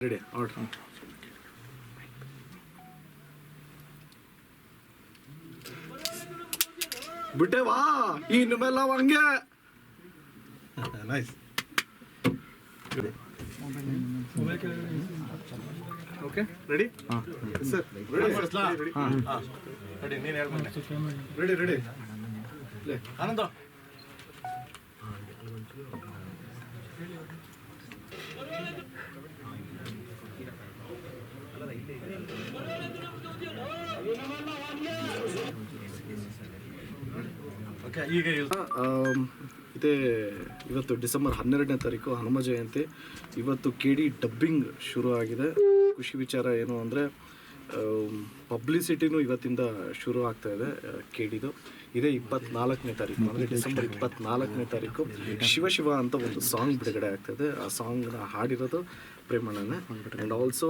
Ready order ಬಿಟ್ಟೆ ವಾ ಇನ್ನು ಮೇಲೆ ಹಂಗೆ. Nice okay ready sir ready ready ನೀನು ಹೇಳ್ಬೇಕು ರೆಡಿ ರೆಡಿ ಆನಂದ. ಓಕೆ ಈಗ ಇದೇ ಇವತ್ತು ಡಿಸೆಂಬರ್ ಹನ್ನೆರಡನೇ ತಾರೀಕು, ಹನುಮ ಜಯಂತಿ. ಇವತ್ತು ಕೆ ಡಿ ಡಬ್ಬಿಂಗ್ ಶುರು ಆಗಿದೆ ಖುಷಿ ವಿಚಾರ ಏನು ಅಂದರೆ ಪಬ್ಲಿಸಿಟಿನೂ ಇವತ್ತಿಂದ ಶುರು ಆಗ್ತಾ ಇದೆ ಕೆ ಡಿದು ಇದೇ ಇಪ್ಪತ್ನಾಲ್ಕನೇ ತಾರೀಕು, ಅಂದರೆ ಡಿಸೆಂಬರ್ ಇಪ್ಪತ್ನಾಲ್ಕನೇ ತಾರೀಕು. ಶಿವಶಿವ ಶಿವ ಅಂತ ಒಂದು ಸಾಂಗ್ ಬಿಡುಗಡೆ ಆಗ್ತಾ ಇದೆ. ಆ ಸಾಂಗ್ನ ಹಾಡಿರೋದು ಪ್ರೇಮಣ್ಣನೇ. ಆ್ಯಂಡ್ ಆಲ್ಸೋ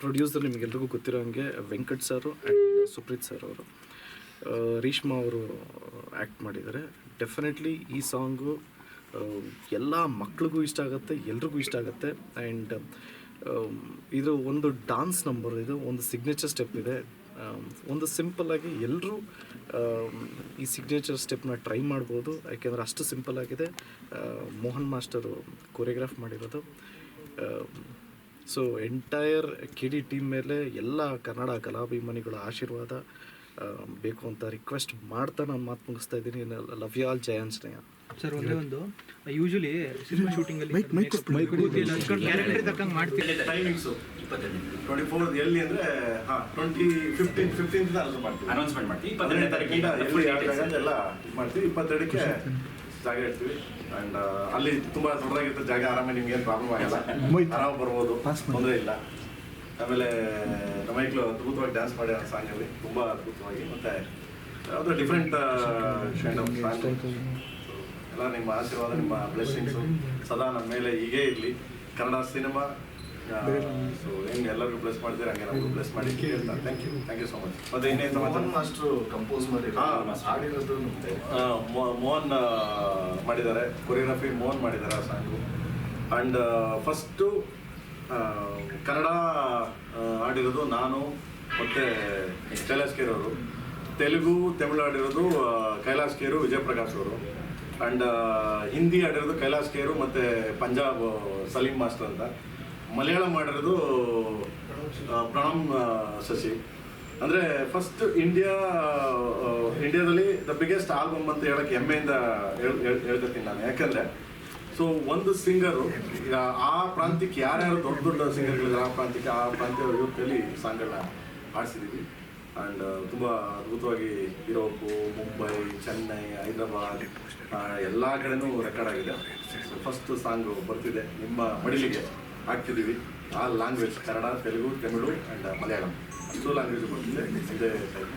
ಪ್ರೊಡ್ಯೂಸರ್ ನಿಮಗೆಲ್ರಿಗೂ ಗೊತ್ತಿರೋ ಹಾಗೆ Venkat sir and Supreeth sir ಅವರು. ರೀಷ್ಮಾ ರೀಶ್ಮಾ ಅವರು ಆ್ಯಕ್ಟ್ ಮಾಡಿದ್ದಾರೆ. ಡೆಫಿನೆಟ್ಲಿ ಈ ಸಾಂಗು ಎಲ್ಲ ಮಕ್ಳಿಗೂ ಇಷ್ಟ ಆಗುತ್ತೆ ಎಲ್ರಿಗೂ ಇಷ್ಟ ಆಗುತ್ತೆ. ಆ್ಯಂಡ್ ಇದು ಒಂದು ಡಾನ್ಸ್ ನಂಬರ್ ಇದು ಒಂದು ಸಿಗ್ನೇಚರ್ ಸ್ಟೆಪ್ ಇದೆ. ಆಮ್, ಒಂದು ಸಿಂಪಲ್ಲಾಗಿ ಎಲ್ಲರೂ ಈ ಸಿಗ್ನೇಚರ್ ಸ್ಟೆಪ್ನ ಟ್ರೈ ಮಾಡ್ಬೋದು. ಯಾಕೆಂದರೆ ಅಷ್ಟು ಸಿಂಪಲ್ ಆಗಿದೆ. ಮೋಹನ್ ಮಾಸ್ಟರು ಕೊರಿಯೋಗ್ರಾಫ್ ಮಾಡಿರೋದು. ಸೊ ಎಂಟೈರ್ ಕಿಡಿ ಡಿ ಟೀಮ್ ಮೇಲೆ ಎಲ್ಲ ಕನ್ನಡ ಕಲಾಭಿಮಾನಿಗಳ ಆಶೀರ್ವಾದ ಬೇಕು ಅಂತ ರಿಕ್ವೆಸ್ಟ್ ಮಾಡ್ತಾ ನಾನು ಮಾತು ಮುಗಿಸ್ತಾ ಇದ್ದೀನಿ. Love you all Jayanjaneya sir ಒಂದೇ ಒಂದು. ಯೂಶಲಿ ಸಿನಿಮಾ ಶೂಟಿಂಗ್ ಅಲ್ಲಿ ಕ್ಯಾರೆಕ್ಟರ್ ತಕ್ಕಂಗೆ ಮಾಡ್ತೀವಿ. ಟೈಮಿಂಗ್ಸ್ ಟ್ವೆಂಟಿ ಫೋರ್ ಎಲ್ಲಿ ಅಂದ್ರೆ ಹಾ ಟ್ವೆಂಟಿ ಫಿಫ್ಟೀನ್ ಫಿಫ್ಟೀನ್ ಅನೌನ್ಸ್ ಮಾಡ್ತೀವಿ. ಅನೌನ್ಸ್ಮೆಂಟ್ ಮಾಡ್ತೀವಿ. ಇಪ್ಪತ್ತೆರಡನೇ ತಾರೀಕಿಗೆ ಎಲ್ಲಿ ಮಾಡ್ತೀವಿ. ಇಪ್ಪತ್ತೆರಡಕ್ಕೆ ಜಾಗ ಇಡ್ತೀವಿ. ಆ್ಯಂಡ್ ಅಲ್ಲಿ ತುಂಬಾ ದೊಡ್ಡದಾಗಿರ್ತದೆ ಜಾಗ ಆರಾಮ ನಿಮ್ಗೆ ಏನು ಪ್ರಾಬ್ಲಮ್ ಆಗಲ್ಲ. ಆರಾಮ ಬರ್ಬೋದು ತೊಂದರೆ ಇಲ್ಲ. ಆಮೇಲೆ ನಮ್ಮ ಮೈಕ್ಳು ಅದ್ಭುತವಾಗಿ ಡ್ಯಾನ್ಸ್ ಮಾಡಿ ಆ ಸಾಂಗಲ್ಲಿ ತುಂಬಾ ಅದ್ಭುತವಾಗಿ. ಮತ್ತೆ ಯಾವುದೋ ಡಿಫ್ರೆಂಟ್ ಕೈಂಡ್ ಆಫ್ ಸಾಂಗ್ ಎಲ್ಲ ನಿಮ್ಮ ಆಶೀರ್ವಾದ ನಿಮ್ಮ ಬ್ಲೆಸ್ಸಿಂಗ್ಸು ಸದಾ ನಮ್ಮ ಮೇಲೆ ಹೀಗೇ ಇರಲಿ. ಕನ್ನಡ ಸಿನಿಮಾ ಸೊ ಹೆಂಗೆ ಎಲ್ಲರಿಗೂ ಬ್ಲೆಸ್ ಮಾಡ್ತೀರಾ ಹಂಗೆ ನಮಗೂ ಬ್ಲೆಸ್ ಮಾಡಿ thank you thank you so much ಮತ್ತೆ ಇನ್ನೇನು ಸಮಾಚಾರ? ಮಾಸ್ಟ್ರು ಕಂಪೋಸ್ ಮಾಡಿ ಹಾ. ಹಾಡಿರೋದು ಮೋಹನ್ ಮಾಡಿದ್ದಾರೆ. ಕೊರಿಯೋಗ್ರಫಿ ಮೋಹನ್ ಮಾಡಿದ್ದಾರೆ ಆ ಸಾಂಗು ಆ್ಯಂಡ್ ಫಸ್ಟು ಕನ್ನಡ ಹಾಡಿರೋದು ಆಡಿರೋದು ನಾನು ಮತ್ತು ಕೈಲಾಸ್ ಕೇರ್ ಅವರು. ತೆಲುಗು ತಮಿಳು ಆಡಿರೋದು ಕೈಲಾಸ್ ಕೇರು ವಿಜಯ್ ಪ್ರಕಾಶ್ ಅವರು ಅಂಡ್ ಹಿಂದಿ ಆಡಿರೋದು ಕೈಲಾಸ್ ಕೇರು ಮತ್ತು ಪಂಜಾಬ್ ಸಲೀಂ ಮಾಸ್ಟರ್ ಅಂತ. ಮಲಯಾಳಂ ಮಾಡಿರೋದು ಪ್ರಣಮ್ ಶಶಿ ಅಂದರೆ ಫಸ್ಟ್ ಇಂಡಿಯಾ ಇಂಡಿಯಾದಲ್ಲಿ ದ ಬಿಗ್ಗೆಸ್ಟ್ ಆಲ್ಬಮ್ ಅಂತ ಹೇಳಕ್ಕೆ ಹೆಮ್ಮೆಯಿಂದ ಹೇಳ್- ಹೇಳ್- ಹೇಳ್ಕೊತೀನಿ ನಾನು. ಯಾಕಂದರೆ ಸೊ ಒಂದು ಸಿಂಗರು ಆ ಪ್ರಾಂತ್ಯಕ್ಕೆ ಯಾರ್ಯಾರು ದೊಡ್ಡ ದೊಡ್ಡ ಸಿಂಗರ್ಗಳಿದ್ದಾರೆ ಆ ಪ್ರಾಂತ್ಯಕ್ಕೆ, ಆ ಪ್ರಾಂತ್ಯ ಯೂತ್ನಲ್ಲಿ ಸಾಂಗ್ಗಳನ್ನ ಆಡಿಸಿದ್ದೀವಿ ಆ್ಯಂಡ್ ತುಂಬ ಅದ್ಭುತವಾಗಿ ಯುರೋಪು ಮುಂಬೈ ಚೆನ್ನೈ ಹೈದರಾಬಾದ್ ಎಲ್ಲ ಕಡೆನೂ ರೆಕಾರ್ಡ್ ಆಗಿದೆ. ಫಸ್ಟ್ ಸಾಂಗು ಬರ್ತಿದೆ ನಿಮ್ಮ ಮಡಿಲಿಗೆ. ಹಾಕ್ತಿದ್ದೀವಿ ಆ ಲ್ಯಾಂಗ್ವೇಜ್ ಕನ್ನಡ ತೆಲುಗು ತಮಿಳು ಆ್ಯಂಡ್ ಮಲಯಾಳಂ. ಅಷ್ಟು ಲ್ಯಾಂಗ್ವೇಜ್ ಬರ್ತಿದೆ ಇದೇ ಟೈಮ್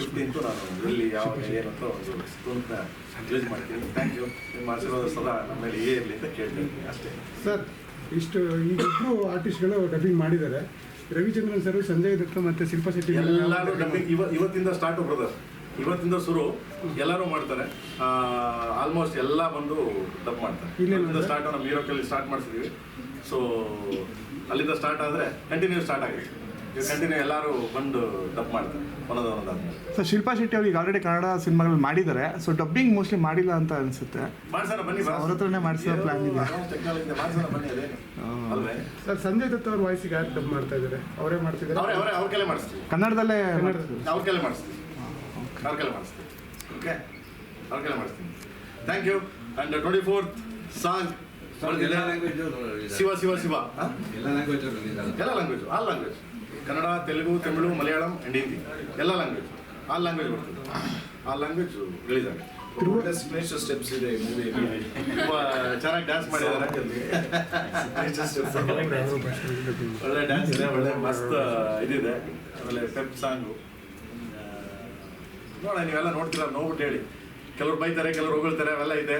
ಫಿಫ್ಟೀನ್ತು ನಾನು ಎಲ್ಲಿ ಯಾವ ಏನಂತ ಒಂದು ಸ್ಟೂಡೆಂಟ್ನ ಯೂಸ್ ಮಾಡ್ತೀನಿ. ಥ್ಯಾಂಕ್ ಯು ನಿಮ್ಮ ಆಶೀರ್ವಾದ ಸದಾ ನಮ್ಮ ಮೇಲೆ ಏ ಇರಲಿ ಅಂತ ಕೇಳ್ತೀನಿ ಅಷ್ಟೇ. ಸರ್ ಇಷ್ಟು ಈಗಿಬ್ಬರು ಆರ್ಟಿಸ್ಟ್ಗಳು ಡಬ್ಬಿಂಗ್ ಮಾಡಿದ್ದಾರೆ. ರವಿಚಂದ್ರನ್ ಸರ್ ಸಂಜಯ್ ದತ್ತ ಮತ್ತೆ ಶಿಲ್ಪಾ ಶೆಟ್ಟಿ ಎಲ್ಲರೂ ಡಬ್ಬಿಂಗ್ ಇವ ಇವತ್ತಿಂದ ಸ್ಟಾರ್ಟ್ ಬ್ರದರ್ ಇವತ್ತಿಂದ ಶುರು ಎಲ್ಲರೂ ಮಾಡ್ತಾರೆ. ಆಲ್ಮೋಸ್ಟ್ ಎಲ್ಲ ಬಂದು ಡಬ್ ಮಾಡ್ತಾರೆ. ಇಲ್ಲೇ ಇಲ್ಲಿಂದ ಸ್ಟಾರ್ಟ್ ನಮ್ಮ ಯೂರೋಪಲ್ಲಿ ಸ್ಟಾರ್ಟ್ ಮಾಡಿಸಿದ್ವಿ. ಸೊ ಅಲ್ಲಿಂದ ಸ್ಟಾರ್ಟ್ ಆದರೆ ಕಂಟಿನ್ಯೂ ಸ್ಟಾರ್ಟ್ ಆಗಿದೆ. ಈಗ ಕಂಟಿನ್ಯೂ ಎಲ್ಲರೂ ಬಂದು ಡಬ್ ಮಾಡ್ತಾರೆ. ಒಂದೊಂದು ಒಂದೊಂದಾದ್ಮೇಲೆ ಸೊ ಶಿಲ್ಪಾ ಶೆಟ್ಟಿ ಅವ್ರಿಗೆ ಆಲ್ರೆಡಿ ಕನ್ನಡ ಸಿನಿಮಾಗಳು ಮಾಡಿದ್ದಾರೆ. ಸೊ ಡಬ್ಬಿಂಗ್ ಮೋಸ್ಟ್ಲಿ ಮಾಡಿಲ್ಲ ಅಂತ ಅನ್ಸುತ್ತೆ. ಮಾಡ್ಸೋಣ ಬನ್ನಿ ಅವ್ರ ಹತ್ರನೇ ಮಾಡ್ಸೋ ಪ್ಲಾನ್ ಇದೆ. ಟೆಕ್ನಾಲಜಿ ಮಾಡ್ಸೋಣ ಬನ್ನಿ ಅದೇನು ಅಲ್ವೇ? ಸರ್ ಸಂಜಯ್ ದತ್ತ ಅವ್ರ ವಾಯ್ಸಿಗೆ ಯಾರು ಡಬ್ ಮಾಡ್ತಾ ಇದ್ದಾರೆ ಅವರೇ ಮಾಡ್ತಿದ್ದಾರೆ ಅವರೇ ಅವರೇ ಅವ್ರ ಕೆಲೆ ಮಾಡಿಸ್ತೀವಿ. ಕನ್ನಡದಲ್ಲೇ ಕನ್ನಡದಲ್ಲಿ. ಅವ್ರ ಕೆಲೆ ಮಾಡಿಸ್ತೀವಿ. ಮಾಡ್ತೀನಿ ಮಾಡಿಸ್ತೀವಿ ಓಕೆ ಕೆಲೆ ಮಾಡಿಸ್ತೀನಿ thank you and twenty fourth song Shiva Shiva Shiva? ಎಲ್ಲ ಲ್ಯಾಂಗ್ವೇಜ್ ಎಲ್ಲ language all language Kannada Telugu Tamil Malayalam and Hindi ಎಲ್ಲ ಲ್ಯಾಂಗ್ವೇಜ್ ಆಲ್ ಲ್ಯಾಂಗ್ವೇಜ್ ಬರ್ತದೆ ಆ ಲ್ಯಾಂಗ್ವೇಜ್ ರಿಲೀಸ್ ಆಗುತ್ತೆ ಸಿಗ್ನೇಚರ್ ಸ್ಟೆಪ್ಸ್ ಇದೆ ಮೂವಿ ತುಂಬ ಚೆನ್ನಾಗಿ ಡ್ಯಾನ್ಸ್ ಮಾಡಿದ್ದಾರೆ ಒಳ್ಳೆ ಡ್ಯಾನ್ಸ್ ಇದೆ ಒಳ್ಳೆ ಮಸ್ತ್ ಇದಿದೆ ಆಮೇಲೆ ಸ್ಟೆಪ್ ಸಾಂಗು ನೋಡ ನೀವೆಲ್ಲ ನೋಡ್ತೀರ ನೋಡ್ಬಿಟ್ಟು ಹೇಳಿ. ಕೆಲವ್ರು ಬೈತಾರೆ ಕೆಲವ್ರು ಹೊಗಳ್ತಾರೆ ಅವೆಲ್ಲ ಇದೆ.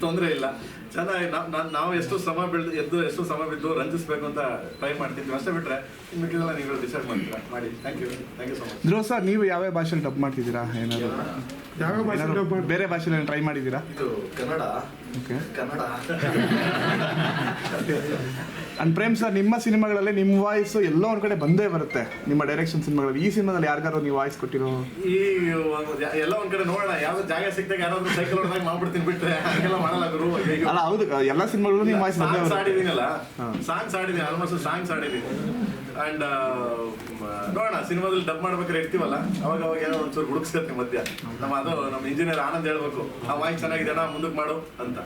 ತೊಂದರೆ ಇಲ್ಲ. ಚೆನ್ನಾಗಿ ನಾವ್- ಎಷ್ಟು ಶ್ರಮ ಬೆಳೆದು ಎದ್ದು ಎಷ್ಟು ಶ್ರಮ ಬಿದ್ದು ರಂಜಿಸ್ಬೇಕು ಅಂತ ಟ್ರೈ ಮಾಡ್ತಿದ್ವಿ. ಅಷ್ಟೇ ಬಿಟ್ರೆ ಮಿಕ್ಕಿದೆಲ್ಲ ನೀವು ಡಿಸೈಡ್ ಮಾಡ್ತೀರಾ. ಮಾಡಿ. Thank you thank you so much Dhruva sir ನೀವು ಯಾವ ಭಾಷೆಯಲ್ಲಿ ಡಬ್ ಮಾಡ್ತಿದ್ದೀರಾ? ಏನಾದ್ರು? ಯಾವ ಬೇರೆ ಭಾಷೆಯಲ್ಲಿ ಟ್ರೈ ಮಾಡಿದ್ದೀರಾ? ಇದು Kannada. Okay Kannada. And Prem sir ನಿಮ್ಮ ಸಿನಿಮಾಗಳಲ್ಲಿ ನಿಮ್ಮ ವಾಯ್ಸ್ ಎಲ್ಲೋ ಒಂದ್ ಕಡೆ ಬಂದೇ ಬರುತ್ತೆ. ನಿಮ್ಮ ಡೈರೆಕ್ಷನ್ ಸಿನಿಮಾಗಳಲ್ಲಿ. ಈ ಸಿನಿಮಾದಲ್ಲಿ ಯಾರಿಗಾರು ನೀವು ವಾಯ್ಸ್ ಕೊಟ್ಟಿರೋ ಈ ಒಂದು ಯಾ- ಎಲ್ಲ ಒಂದ್ ಕಡೆ ನೋಡೋಣ. ಯಾವ ಜಾಗ ಸಿಕ್ತಾಗ ಯಾರಾದ್ರೂ ಸೈಕಲ್ ಹೊಡೆದಾಗ ಮಾಡ್ಬಿಡ್ತೀನಿ ಬಿಟ್ರೆ ಹಾಗೆಲ್ಲ ಮಾಡಲ್ಲ ಗುರು. ಅಲ್ಲ ಹೌದು. ಎಲ್ಲ ಸಿನಿಮಾಗಳಲ್ಲೂ ನಿಮ್ಮ ವಾಯ್ಸ್ ಬಂದೇ ಸಾಂಗ್ಸ್ ಬರುತ್ತೆ. ಆಡಿದೀನಲ್ಲ ಸಾಂಗ್ಸ್ ಆಡಿದೀನಿ ಆಲ್ಮೋಸ್ಟ್ ಸಾಂಗ್ಸ್ ಆಡಿದೀನಿ ಅಂಡ್ ನೋಡೋಣ, ಸಿನಿಮಾದಲ್ಲಿ ಡಬ್ ಮಾಡ್ಬೇಕಾದ್ರೆ ಇರ್ತೀವಲ್ಲ ಅವಾಗ ಅವಾಗ ಏನೋ ಒಂಚೂರು ಹುಡುಕ್ಸ್ಕತ್ತೆ ಮಧ್ಯ. ನಮ್ಮ ಅದು, ನಮ್ಮ ಇಂಜಿನಿಯರ್ ಆನಂದ್ ಹೇಳ್ಬೇಕು, ಆ ವಾಯ್ಸ್ ಚೆನ್ನಾಗಿದೆ ಮುಂದಕ್ಕೆ ಮಾಡು ಅಂತ.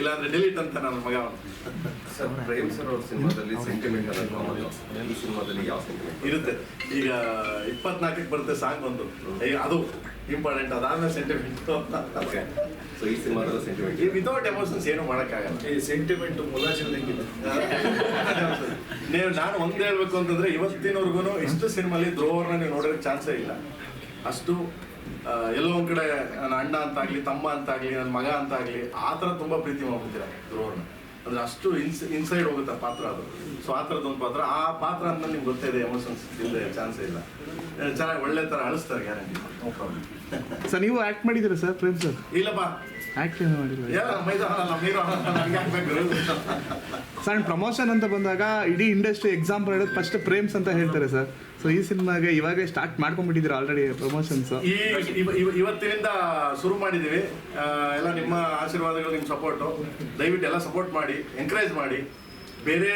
ಇಲ್ಲಾಂದ್ರೆ ಡಿಲೀಟ್ ಅಂತ ನನ್ನ ಮಗ ಸರ್ ಪ್ರೇಮ್ ಸರ್ ಅವ್ರ ಸಿನಿಮಾದಲ್ಲಿ ಸೆಂಟಿಮೆಂಟ್ ಈ ಸಿನಿಮಾದಲ್ಲಿ ಯಾವ ಸೆಂಟಿಮೆಂಟ್ ಇರುತ್ತೆ. ಈಗ ಇಪ್ಪತ್ನಾಲ್ಕಕ್ಕೆ ಬರುತ್ತೆ ಸಾಂಗ್ ಒಂದು. ಅದು ಇಂಪಾರ್ಟೆಂಟ್ ಅದಾದ್ಮೇಲೆ ಸೆಂಟಿಮೆಂಟ್ ಓಕೆ ಸೊ ಈ ಸಿನಿಮಾದಲ್ಲಿ ಸೆಂಟಿಮೆಂಟ್ ವಿತೌಟ್ ಎಮೋಷನ್ಸ್ ಏನು ಮಾಡೋಕ್ಕಾಗಲ್ಲ. ಈ ಸೆಂಟಿಮೆಂಟ್ ನೀವು ನಾನು ಒಂದ್ ಹೇಳ್ಬೇಕು ಅಂತಂದ್ರೆ ಇವತ್ತಿನವರೆಗೂ ಇಷ್ಟು ಸಿನಿಮಾಲಿ ದ್ರೋವರ್ನ ನೀವು ನೋಡೋಕ್ಕೆ ಚಾನ್ಸೇ ಇಲ್ಲ. ಅಷ್ಟು ಎಲ್ಲೋ ಒಂದ್ ಕಡೆ ನನ್ನ ಅಣ್ಣ ಅಂತಾಗ್ಲಿ ತಮ್ಮ ಅಂತಾಗ್ಲಿ ನನ್ನ ಮಗ ಅಂತಾಗ್ಲಿ ಆ ಥರ ತುಂಬಾ ಪ್ರೀತಿ ಮಾಡ್ಬಿಡ್ತೀರಾ ಧ್ರುವನ ಅಂದ್ರೆ ಅಷ್ಟು ಇನ್ಸ್ ಇನ್ಸೈಡ್ ಹೋಗುತ್ತೆ ಆ ಪಾತ್ರ ಅದು. ಸೊ ಆ ಥರದ ಒಂದು ಪಾತ್ರ. ಆ ಪಾತ್ರ ಅಂತ ನಿಮ್ಗೆ ಗೊತ್ತೇ ಇದೆ ಎಮೋಷನ್ಸ್ ಇಲ್ಲದೆ ಚಾನ್ಸ್ ಇಲ್ಲ. ಚೆನ್ನಾಗಿ ಒಳ್ಳೆ ಥರ ಅಳಿಸ್ತಾರೆ ಗ್ಯಾರಂಟಿ ನೋ ಪ್ರಾಬ್ಲಮ್ ಸರ್ ನೀವು ಆಕ್ಟ್ ಮಾಡಿದ್ದೀರಾ ಸರ್ ಪ್ರೇಮ್ ಸರ್ ಇಲ್ಲಪ್ಪ. ಏನು ಮಾಡಿಲ್ಲ ಎಲ್ಲ ಮೈದಾನ ನಮ್ಮ ಹೀರೋ ನನಗೆ ಹಾಕ್ಬೇಕು ಸರ್ ಪ್ರಮೋಷನ್ ಅಂತ ಬಂದಾಗ ಇಡೀ ಇಂಡಸ್ಟ್ರಿ ಎಕ್ಸಾಂಪಲ್ ಹೇಳೋದು ಫಸ್ಟ್ ಪ್ರೇಮ್ಸ್ ಅಂತ ಹೇಳ್ತಾರೆ ಸರ್ ಸೊ ಈ ಸಿನಿಮಾಗೆ ಇವಾಗ ಸ್ಟಾರ್ಟ್ ಮಾಡ್ಕೊಂಡ್ಬಿಟ್ಟಿದ್ರು ಆಲ್ರೆಡಿ ಪ್ರಮೋಷನ್ಸ್ ಇವತ್ತಿನಿಂದ ಶುರು ಮಾಡಿದೀವಿ ಎಲ್ಲ ನಿಮ್ಮ ಆಶೀರ್ವಾದಗಳು, ನಿಮ್ಮ ಸಪೋರ್ಟು ದಯವಿಟ್ಟು ಎಲ್ಲ ಸಪೋರ್ಟ್ ಮಾಡಿ ಎಂಕರೇಜ್ ಮಾಡಿ. ಬೇರೆ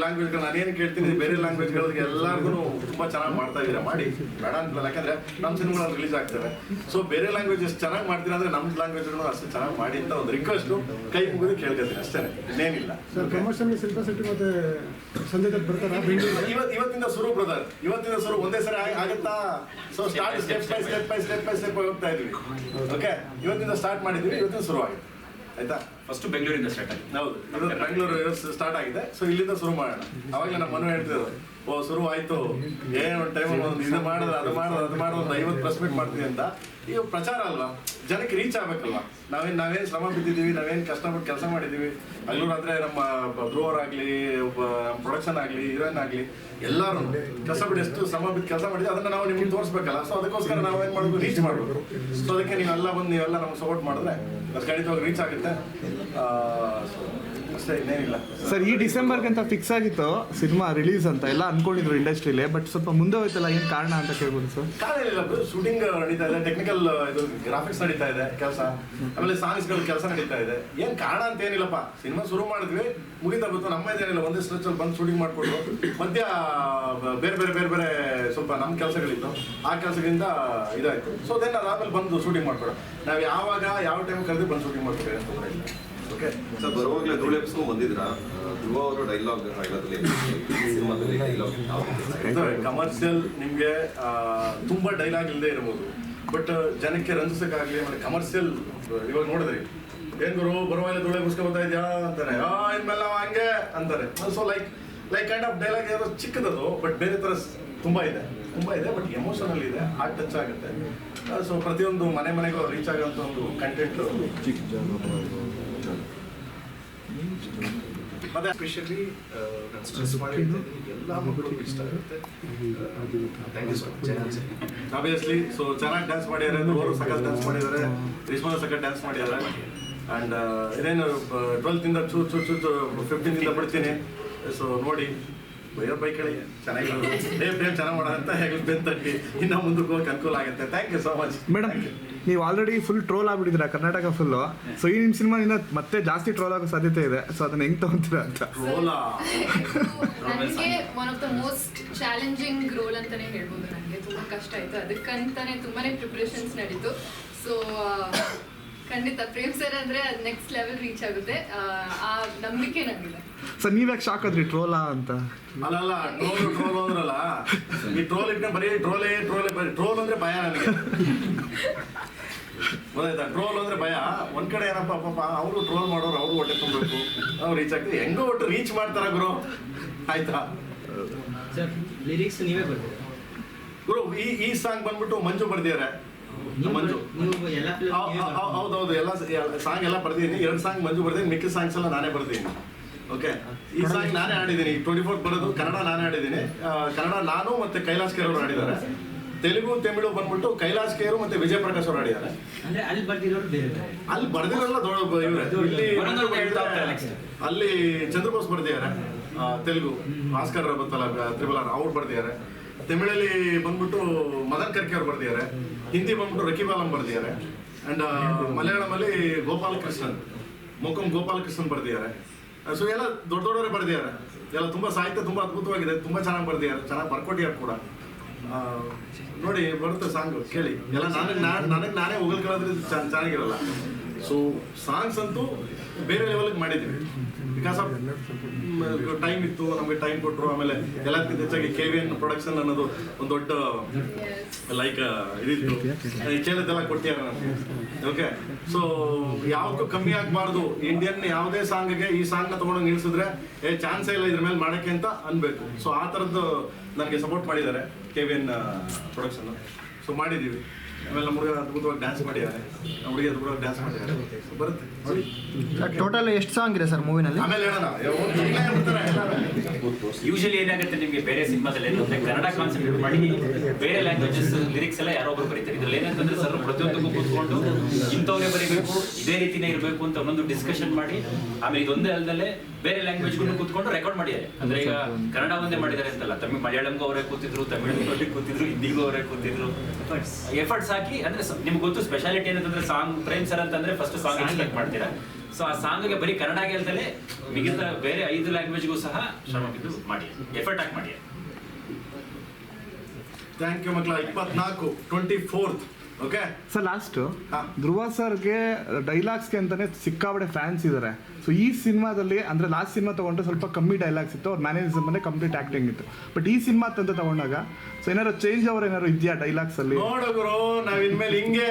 ಲ್ಯಾಂಗ್ವೇಜ್ಗಳು ನಾನೇನು ಕೇಳ್ತೀನಿ ಬೇರೆ ಲ್ಯಾಂಗ್ವೇಜ್ಗಳಿಗೆ ಎಲ್ಲರಿಗೂ ತುಂಬ ಚೆನ್ನಾಗಿ ಮಾಡ್ತಾ ಇದ್ದೀರಾ? ಮಾಡಿ. ಬೇಡ ಅಂತಲ್ಲ ಯಾಕಂದ್ರೆ ನಮ್ಮ ಸಿನಿಮಾಗಳು ರಿಲೀಸ್ ಆಗ್ತವೆ. ಸೊ ಬೇರೆ ಲ್ಯಾಂಗ್ವೇಜ್ ಎಷ್ಟು ಚೆನ್ನಾಗಿ ಮಾಡ್ತೀರಾ ಅಂದ್ರೆ ನಮ್ಮ ಲ್ಯಾಂಗ್ವೇಜ್ಗಳು ಅಷ್ಟು ಚೆನ್ನಾಗಿ ಮಾಡಿ ಅಂತ ಒಂದು ರಿಕ್ವೆಸ್ಟು ಕೈ ಮುಗಿದು ಕೇಳ್ಕೊತೀನಿ ಅಷ್ಟೇ ಇನ್ನೇನಿಲ್ಲ. ಸರ್ ಶಿಲ್ಪಾ ಶೆಟ್ಟಿ ಮತ್ತೆ ಸಂಜಯ್ ದತ್ ಬರ್ತಾರಾ ಬೆಂಗಳೂರಿಗೆ ಇವತ್ ಇವತ್ತಿಂದ ಶುರು ಬ್ರದರ್ ಇವತ್ತಿಂದ ಶುರು ಒಂದೇ ಸರಿ ಆಗ್- ಆಗುತ್ತಾ? So start step by step by step by step ಹೋಗ್ತಾ ಇದ್ವಿ ಓಕೆ ಇವತ್ತಿಂದ ಸ್ಟಾರ್ಟ್ ಮಾಡಿದ್ವಿ ಇವತ್ತಿಂದ ಶುರು ಆಗಿದೆ ಆಯ್ತಾ? ಫಸ್ಟ್ ಬೆಂಗಳೂರಿಂದ ಸ್ಟಾರ್ಟ್ ಆಗಿದೆ. ಹೌದು ಇದು ಬೆಂಗಳೂರು ಸ್ಟಾರ್ಟ್ ಆಗಿದೆ. ಸೊ ಇಲ್ಲಿಂದ ಶುರು ಮಾಡೋಣ. ಅವಾಗ ನಮ್ಮ ಮನೆ ಹೇಳ್ತಿದ್ರು ಓ ಶುರು ಆಯ್ತು ಏನ್ ಒಂದು ಟೈಮ್ ಇದು ಮಾಡೋದು, ಅದು ಮಾಡೋದು ಅದು ಮಾಡೋದು ಒಂದು ಐವತ್ತು ಪ್ರೆಸ್ ಮೀಟ್ ಮಾಡ್ತೀವಿ ಅಂತ. ಈಗ ಪ್ರಚಾರ ಅಲ್ವಾ? ಜನಕ್ಕೆ ರೀಚ್ ಆಗ್ಬೇಕಲ್ವ? ನಾವೇನ್ ನಾವೇನ್ ಶ್ರಮ ಬಿದ್ದಿದ್ದೀವಿ, ನಾವೇನ್ ಕಷ್ಟಪಟ್ಟು ಕೆಲಸ ಮಾಡಿದ್ದೀವಿ. ಅಲ್ಲೂರ್ ರಾತ್ರಿ ನಮ್ಮ ಬ್ರೋವರ್ ಆಗಲಿ ಪ್ರೊಡಕ್ಷನ್ ಆಗಲಿ, ಹೀರೋಯಿನ್ ಆಗಲಿ ಕೆಲಸ ಬಿಟ್ಟು ಎಷ್ಟು ಶ್ರಮ ಬಿದ್ದು ಕೆಲಸ ಮಾಡಿದ್ವಿ, ಅದನ್ನ ನಾವು ನಿಮ್ಗೆ ತೋರಿಸ್ಬೇಕಲ್ಲ. ಸೊ ಅದಕ್ಕೋಸ್ಕರ ನಾವು ಮಾಡಬೇಕು? ರೀಚ್ ಮಾಡಬೇಕು. ಸೊ ಅದಕ್ಕೆ ನೀವೆಲ್ಲ ಬಂದು ನೀವೆಲ್ಲ ನಮ್ಗೆ ಸಪೋರ್ಟ್ ಮಾಡಿದ್ರೆ ಅದು ಖಂಡಿತವಾಗಿ ರೀಚ್ ಆಗುತ್ತೆ. ಇನ್ನೇನಿಲ್ಲ ಸರ್, ಈ ಡಿಸೆಂಬರ್ಗೆ ಅಂತ ಫಿಕ್ಸ್ ಆಗಿತ್ತು ಸಿನಿಮಾ ರಿಲೀಸ್ ಅಂತ. ಎಲ್ಲ ಅನ್ಕೊಂಡಿದ್ರು ಇಂಡಸ್ಟ್ರಿಲಿ ಬಟ್ ಸ್ವಲ್ಪ ಮುಂದೆ ಹೋಯ್ತಲ್ಲ, ಏನು ಕಾರಣ ಅಂತ ಕೇಳ್ಬೋದು ಸರ್. ಕಾಲೇಜಿಲ್ಲ ಶೂಟಿಂಗ್ ನಡೀತಾ ಇದೆ ಟೆಕ್ನಿಕಲ್ ಇದು ಗ್ರಾಫಿಕ್ಸ್ ನಡೀತಾ ಇದೆ, ಕೆಲಸ. ಆಮೇಲೆ ಸಾಂಗ್ಸ್ಗಳ ಕೆಲಸ ನಡೀತಾ ಇದೆ. ಏನ್ ಕಾರಣ ಅಂತ ಏನಿಲ್ಲಪ್ಪ. ಸಿನಿಮಾ ಶುರು ಮಾಡಿದ್ವಿ, ಮುಗಿತಾ ಬಂತು. ನಮ್ಮದೇನಿಲ್ಲ ಒಂದೇ ಸ್ಟ್ರೆಚ್ ಅಲ್ಲಿ ಬಂದು ಶೂಟಿಂಗ್ ಮಾಡ್ಕೊಂಡು, ಮಧ್ಯ ಬೇರೆ ಬೇರೆ ಬೇರೆ ಬೇರೆ ಸ್ವಲ್ಪ ನಮ್ಮ ಕೆಲಸಗಳಿತ್ತು. ಆ ಕೆಲಸದಿಂದ ಇದಾಯ್ತು. ಸೊ ದೆನ್ ಅದಾದ್ಮೇಲೆ ಬಂದು ಶೂಟಿಂಗ್ ಮಾಡ್ಕೊಡೋ ನಾವು ಯಾವಾಗ, ಯಾವ ಟೈಮ್ ಕರೆದು ಬಂದು ಶೂಟಿಂಗ್ ಮಾಡ್ತೀವಿ ಅಂತ ಓಕೆ ಸರ್ ಬರುವಾಗಲೇ ಧೂಳು ಬಂದಿದ್ರಾ ಧ್ರುವ ಅವರು ಡೈಲಾಗ್ ಹೇಳೋದ್ರಲ್ಲಿ ಈ ಸಿನಿಮಾದಲ್ಲಿ ಡೈಲಾಗ್ ಕಮರ್ಷಿಯಲ್ ನಿಮಗೆ ತುಂಬಾ ಡೈಲಾಗ್ ಇಲ್ಲದೆ ಇರ್ಬೋದು. ಬಟ್ ಜನಕ್ಕೆ ರಂಜಿಸಕ್ಕಾಗ್ಲಿ ಆಮೇಲೆ ಕಮರ್ಷಿಯಲ್ ಇವಾಗ ನೋಡಿದ್ರಿ. ಏನ್ ಗುರು ಬರುವಾಗ ಧೂಳೆ ಪುಸ್ತಕ ಬರ್ತಾ ಇದ್ಯಾ ಅಂತಾರೆ. ಆ ಇನ್ಮೇಲೆ ನಾವು ಹಂಗೆ ಅಂತಾರೆ. So like like kind of dialogue ಏನೋ ಚಿಕ್ಕದದು ಬಟ್ ಬೇರೆ ತರ ತುಂಬಾ ಇದೆ. ತುಂಬಾ ಇದೆ ಬಟ್ ಎಮೋಷನಲ್ ಇದೆ. ಹಾರ್ಟ್ ಟಚ್ ಆಗುತ್ತೆ. ಸೊ ಪ್ರತಿಯೊಂದು ಮನೆ ಮನೆಗೂ ರೀಚ್ ಆಗೋಂಥ ಒಂದು ಕಂಟೆಂಟ್ ಮತ್ತೆ ಸ್ಪೆಷಲಿ ನಾನು ಸ್ಟ್ರೆಸ್ ಮಾಡಿ ಎಲ್ಲ ಮಕ್ಕಳಿಗೂ ಇಷ್ಟ ಆಗುತ್ತೆ thank you so much obviously so ಚೆನ್ನಾಗಿ ಡ್ಯಾನ್ಸ್ ಮಾಡಿದ್ದಾರೆ ಅವರು ಸಕಲ್ ಡ್ಯಾನ್ಸ್ ಮಾಡಿದ್ದಾರೆ. ರಿಸ್ಮಾನ ಸಕಲ್ ಡ್ಯಾನ್ಸ್ ಮಾಡಿದ್ದಾರೆ. ಆ್ಯಂಡ್ ಇದೇನು ಟ್ವೆಲ್ತಿಂದ ಚೂ ಚೂ ಚೂ ಚೂ ಫಿಫ್ಟೀನಿಂದ ಬಿಡ್ತೀನಿ. ಸೊ ನೋಡಿ. ಬೈಯೋ ಬೈಕ್ ಕೇಳಿ. ಚೆನ್ನಾಗಿ ಏ ಪ್ರೇಮ್ ಚೆನ್ನಾಗಿ ಮಾಡೋಣ ಅಂತ ಹೇಳಿ ಬೆನ್ ತಟ್ಟಿ. ಇನ್ನ ಮುಂದಕ್ಕೆ ಹೋಗಕ್ಕೆ ಅನುಕೂಲ ಆಗುತ್ತೆ. Thank you so much madam ನೀವು ಆಲ್ರೆಡಿ ಫುಲ್ ಟ್ರೋಲ್ ಆಗ್ಬಿಟ್ಟಿದ್ದೀರಾ ಕರ್ನಾಟಕ ಫುಲ್ಲು ಸೊ ಈ ನಿಮ್ಮ ಸಿನಿಮಾ ಇನ್ನ ಮತ್ತೆ ಜಾಸ್ತಿ ಟ್ರೋಲ್ ಆಗೋ ಸಾಧ್ಯತೆ ಇದೆ. ಸೊ ಅದನ್ನ ಹೆಂಗ್ ತಗೊಂತೀರಾ ಅಂತ. ರೋಲಾ ನನಗೆ one of the most challenging role ಅಂತಾನೆ ಹೇಳ್ಬೋದು ನನಗೆ. ತುಂಬಾ ಕಷ್ಟ ಆಯ್ತು. ಅದಕ್ಕಂತಾನೆ ತುಂಬಾನೇ ಪ್ರಿಪ್ರೇಷನ್ಸ್ ನಡೀತು. ಸೊ ಖಂಡಿತ ಪ್ರೇಮ್ ಸರ್ ಅಂದ್ರೆ ಅದು ನೆಕ್ಸ್ಟ್ ಲೆವೆಲ್ ರೀಚ್ ಆಗುತ್ತೆ. ಆ, ಆ ನಂಬಿಕೆ ನನಗಿದೆ. ಸರ್ ನೀವ್ಯಾಕೆ ಶಾಕ್ ಆದ್ರಿ? ಟ್ರೋಲಾ ಅಂತ? ಅಲ್ಲಲ್ಲ ಟ್ರೋಲ್ ಟ್ರೋಲ್ ಅಂದ್ರಲ್ಲ. ಈ ಟ್ರೋಲ್ ಇಟ್ಟ ಬರೀ ಟ್ರೋಲೇ ಟ್ರೋಲೇ ಬರೀ ಟ್ರೋಲ್ ಅಂದ್ರೆ ಭಯ ನನಗೆ. ಗೊತ್ತಾಯ್ತಾ? ಟ್ರೋಲ್ ಅಂದ್ರೆ ಭಯ. ಒಂದ್ ಕಡೆ ಏನಪ್ಪ ಪಾಪ ಅವರು ಟ್ರೋಲ್ ಮಾಡೋರು ಅವರು ಹೊಟ್ಟೆ ತುಂಬಬೇಕು. ಅವ್ರು ರೀಚ್ ಆಗ್ತದೆ. ಹೆಂಗೋ ಒಟ್ಟು ರೀಚ್ ಮಾಡ್ತಾರ ಗುರು. ಆಯ್ತಾ? ಸರ್ ಲಿರಿಕ್ಸ್ ನೀವೇ ಬರ್ತೀರಾ? ಗುರು ಈ ಈ ಸಾಂಗ್ ಬಂದ್ಬಿಟ್ಟು ಮಂಜು ಬರ್ದಿದ್ದಾರೆ. ಮಂಜು. ನೀವು ಎಲ್ಲ film ಹೌದೌದು. ಎಲ್ಲ ಸಾಂಗ್ ಎಲ್ಲ ಬರ್ದಿದ್ದೀನಿ. ಎರಡು ಸಾಂಗ್ ಮಂಜು ಬರ್ದಿದ್ದೀನಿ. ಮಿಕ್ಕ ಸಾಂಗ್ಸ್ ಎಲ್ಲ ನಾನೇ ಬರ್ದಿದ್ದೀನಿ. ಓಕೆ ಈ ಸಾಂಗ್ ನಾನೇ ಆಡಿದ್ದೀನಿ ಟ್ವೆಂಟಿ ಫೋರ್ ಬರೋದು ಕನ್ನಡ ನಾನೇ ಆಡಿದ್ದೀನಿ ಕನ್ನಡ ನಾನು ಮತ್ತೆ ಕೈಲಾಸ್ ಕೇರ್ ಅವರು ಆಡಿದ್ದಾರೆ ತೆಲುಗು ತಮಿಳು ಬಂದ್ಬಿಟ್ಟು ಕೈಲಾಸ್ ಕೇರು ಮತ್ತೆ ವಿಜಯ ಪ್ರಕಾಶ್ ಅವರು ಆಡಿದ್ದಾರೆ ಅಲ್ಲಿ ಬರ್ದಿರೋಲ್ಲ ಇಲ್ಲಿ. ಅಲ್ಲಿ ಚಂದ್ರಬೋಸ್ ಬರ್ದಿದ್ದಾರೆ. ತೆಲುಗು. ಭಾಸ್ಕರ್ ಬಂತಲ್ಲ ತ್ರಿಬಲ್ ಆರ್ ಅವ್ರು ಬರ್ದಿದ್ದಾರೆ. ತಮಿಳಲ್ಲಿ ಬಂದ್ಬಿಟ್ಟು ಮದನ್ ಕರ್ಕಿ ಅವ್ರು ಬರ್ದಿದ್ದಾರೆ. ಹಿಂದಿ ಬಂದ್ಬಿಟ್ಟು ರಕಿಬಾಲಂ ಬರ್ದಿದ್ದಾರೆ. ಅಂಡ್ ಮಲಯಾಳಮಲ್ಲಿ ಗೋಪಾಲ ಕೃಷ್ಣನ್ ಮೊಕಂ ಗೋಪಾಲ ಕೃಷ್ಣನ್ ಬರ್ದಿದ್ದಾರೆ. ಸೊ ಎಲ್ಲ ದೊಡ್ಡ ದೊಡ್ಡವರೇ ಬರ್ದಿದ್ದಾರೆ. ಎಲ್ಲ ತುಂಬಾ ಸಾಹಿತ್ಯ ತುಂಬಾ ಅದ್ಭುತವಾಗಿದೆ. ತುಂಬಾ ಚೆನ್ನಾಗಿ ಬರ್ದಿದ್ದಾರೆ. ಚೆನ್ನಾಗಿ ಬರ್ಕೊಟ್ಟಿದ್ದಾರೆ ಕೂಡ. ನೋಡಿ ಬರುತ್ತೆ ಸಾಂಗ್, ಕೇಳಿ. ಎಲ್ಲ ನನಗೆ ನನಗೆ ನಾನೇ ಹೋಗಲ್ ಕೇಳೋದ್ರಿಂದ ಚೆನ್ನಾಗಿರಲ್ಲ. ಸೊ ಸಾಂಗ್ಸ್ ಅಂತೂ ಬೇರೆ ಲೆವೆಲ್ಗೆ ಮಾಡಿದ್ವಿ ಬಿಕಾಸ್ ಆಫ್ ಟೈಮ್ ಇತ್ತು ನಮಗೆ ಟೈಮ್ ಕೊಟ್ಟರು ಆಮೇಲೆ ಎಲ್ಲದಕ್ಕಿಂತ ಹೆಚ್ಚಾಗಿ ಕೆ ವಿ ಎನ್ ಪ್ರೊಡಕ್ಷನ್ ಅನ್ನೋದು ಒಂದು ದೊಡ್ಡ ಲೈಕ್ ಇದಿತ್ತು. ಕೇಳಿದ್ದೆಲ್ಲ ನಮಗೆ ಓಕೆ ಸೊ ಯಾವಕ್ಕೂ ಕಮ್ಮಿ ಆಗಬಾರ್ದು ಇಂಡಿಯನ್ ಯಾವುದೇ ಸಾಂಗ್ಗೆ ಈ ಸಾಂಗ್ನ ತೊಗೊಂಡು ನಿಲ್ಸಿದ್ರೆ ಏ ಚಾನ್ಸೇ ಇಲ್ಲ ಇದ್ರ ಮೇಲೆ ಮಾಡಕ್ಕೆ ಅಂತ ಅನ್ಬೇಕು. ಸೊ ಆ ಥರದ್ದು ನನಗೆ ಸಪೋರ್ಟ್ ಮಾಡಿದ್ದಾರೆ K V N production so ಮಾಡಿದ್ದೀವಿ. ಆಮೇಲೆ ನಮ್ಮ ಹುಡುಗ ಅದ್ಭುತವಾಗಿ ಡ್ಯಾನ್ಸ್ ಮಾಡಿದ್ದಾರೆ. ಹುಡುಗಿ ಅದ್ಭುತವಾಗಿ ಡ್ಯಾನ್ಸ್ ಮಾಡಿದ್ದಾರೆ. ಬರುತ್ತೆ. ನೋಡಿ. ಟೋಟಲ್ ಎಷ್ಟು ಸಾಂಗ್ ಇದೆ ಸರ್ ಮೂವಿನಲ್ಲಿ? ಆಮೇಲೆ ಹೇಳೋಣ. ಈಗಲೇ ಹೇಳ್ಬಿಡ್ತಾರೆ. ಯೂಶಲಿ ಏನಾಗುತ್ತೆ ನಿಮಗೆ ಬೇರೆ ಸಿನಿಮಾದಲ್ಲಿ ಏನಂದ್ರೆ ಕನ್ನಡ ಕಾನ್ಸಂಟ್ರೇಟ್ ಮಾಡಿ ಬೇರೆ ಲ್ಯಾಂಗ್ವೇಜಸ್ ಲಿರಿಕ್ಸ್ ಎಲ್ಲ ಯಾರೋ ಒಬ್ರು ಬರೀತಾರೆ. ಇದ್ರಲ್ಲಿ ಏನಂತಂದ್ರೆ ಸರ್ ಪ್ರತಿಯೊಂದಕ್ಕೂ ಕೂತ್ಕೊಂಡು ಇಂಥವ್ರೇ ಬರೀಬೇಕು ಇದೇ ರೀತಿನೇ ಇರಬೇಕು ಅಂತ ಒಂದೊಂದು ಡಿಸ್ಕಷನ್ ಮಾಡಿ ಆಮೇಲೆ ಇದೊಂದೇ ಅಲ್ಲದೆ ಬೇರೆ ಲ್ಯಾಂಗ್ವೇಜ್ಗೂ ಕೂತ್ಕೊಂಡು ರೆಕಾರ್ಡ್ ಮಾಡಿದ್ದಾರೆ. ಅಂದ್ರೆ ಈಗ ಕನ್ನಡ ಒಂದೇ ಮಾಡಿದ್ದಾರೆ ಅಂತಲ್ಲ. ತಮಿಳ್ ಮಲಯಾಳಂಗೂ ಅವರೇ ಕೂತಿದ್ರು ತಮಿಳಿಗೂ ಕೂತಿದ್ರು ಹಿಂದಿಗೂ ಅವರೇ ಕೂತಿದ್ರು. ಎಫರ್ಟ್ಸ್ ಹಾಕಿ ಅಂದ್ರೆ ನಿಮ್ಗೆ ಗೊತ್ತು ಸ್ಪೆಷಾಲಿಟಿ ಏನಂತಂದ್ರೆ ಸಾಂಗ್ ಪ್ರೇಮ್ ಸರ್ ಅಂತಂದ್ರೆ ಫಸ್ಟ್ ಸಾಂಗ್ ಎಕ್ಸ್ಪೆಕ್ಟ್ ಮಾಡ್ತೀರಾ. ಸೊ ಆ ಸಾಂಗ್ಗೆ ಬರೀ ಕನ್ನಡ ಹೇಳ್ದಲೆ ಮಿಗಿತ ಬೇರೆ ಐದು ಲ್ಯಾಂಗ್ವೇಜ್ಗೂ ಸಹ ಶ್ರಮ ಮಾಡಿ. ಎಫರ್ಟ್ ಹಾಕಿ ಮಾಡಿ. ಥ್ಯಾಂಕ್ ಯು ಮಕ್ಕಳ. ಇಪ್ಪತ್ನಾಲ್ಕು twenty fourth okay sir last ಹಾ. ಧ್ರುವ ಸರ್ಗೆ ಡೈಲಾಗ್ಸ್ಗೆ ಅಂತಾನೆ ಸಿಕ್ಕಾಬಡೆ ಫ್ಯಾನ್ಸ್ ಇದ್ದಾರೆ ಸೊ ಈ ಸಿನಿಮಾದಲ್ಲಿ ಅಂದ್ರೆ ಲಾಸ್ಟ್ ಸಿನಿಮಾ ತಗೊಂಡ್ರೆ ಸ್ವಲ್ಪ ಕಮ್ಮಿ ಡೈಲಾಗ್ಸ್ ಇತ್ತು. ಅವ್ರ ಮ್ಯಾನೇಜರ್ ಅಂದ್ರೆ ಕಂಪ್ಲೀಟ್ ಆಕ್ಟಿಂಗ್ ಇತ್ತು. ಬಟ್ ಈ ಸಿನಿಮಾ ಅಂತ ತಗೊಂಡಾಗ ಸೊ ಏನಾರು ಚೇಂಜ್ ಅವ್ರ ಏನಾರು ಇದೆಯಾ ಡೈಲಾಗ್ಸ್ ಅಲ್ಲಿ? ನೋಡು ಗುರು ನಾವ್ ಇನ್ಮೇಲೆ ಹಿಂಗೆ.